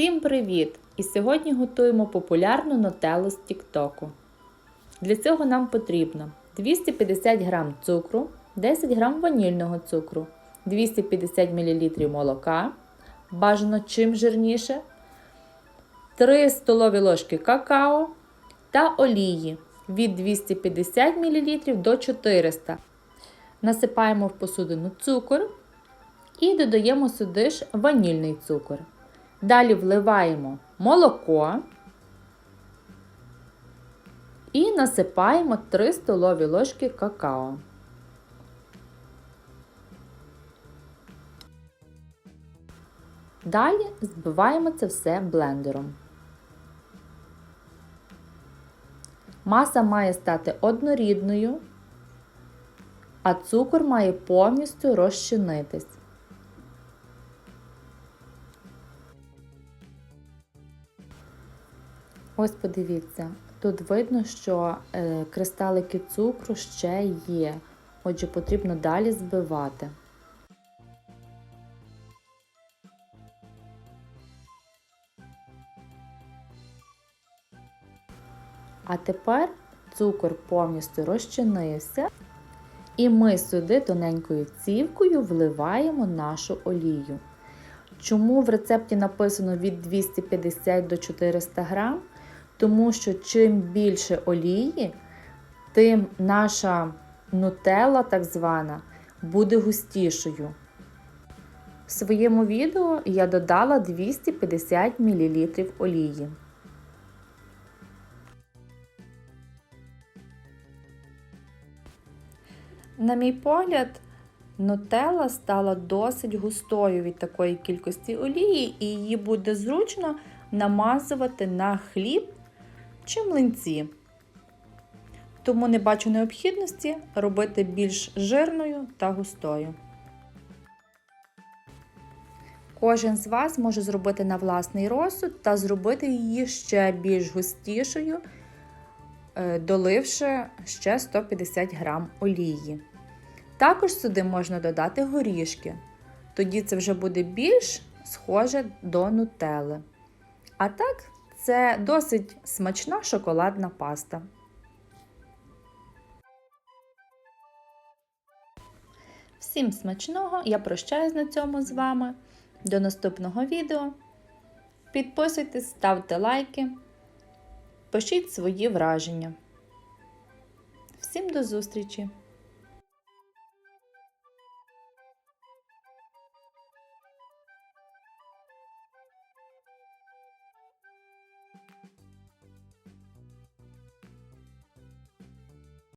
Всім привіт! І сьогодні готуємо популярну нутеллу з Тіктоку. Для цього нам потрібно 250 г цукру, 10 г ванільного цукру, 250 мл молока, бажано чим жирніше, 3 столові ложки какао та олії від 250 мл до 400 Насипаємо в посудину цукор і додаємо сюди ж ванільний цукор. Далі вливаємо молоко і насипаємо 3 столові ложки какао. Далі збиваємо це все блендером. Маса має стати однорідною, а цукор має повністю розчинитись. Ось подивіться, тут видно, що е, кристалики цукру ще є, отже, потрібно далі збивати. А тепер цукор повністю розчинився, і ми сюди тоненькою цівкою вливаємо нашу олію. Чому в рецепті написано від 250 до 400 грам? Тому що чим більше олії, тим наша нутелла, так звана, буде густішою. В своєму відео я додала 250 мл олії. На мій погляд, нутелла стала досить густою від такої кількості олії, і її буде зручно намазувати на хліб чи млинці. Тому не бачу необхідності робити більш жирною та густою. Кожен з вас може зробити на власний розсуд та зробити її ще більш густішою, е, доливши ще 150 г олії. Також сюди можна додати горішки, тоді це вже буде більш схоже до нутели. А так, це досить смачна шоколадна паста. Всім смачного! Я прощаюсь на цьому з вами. До наступного відео. Підписуйтесь, ставте лайки, пишіть свої враження. Всім до зустрічі!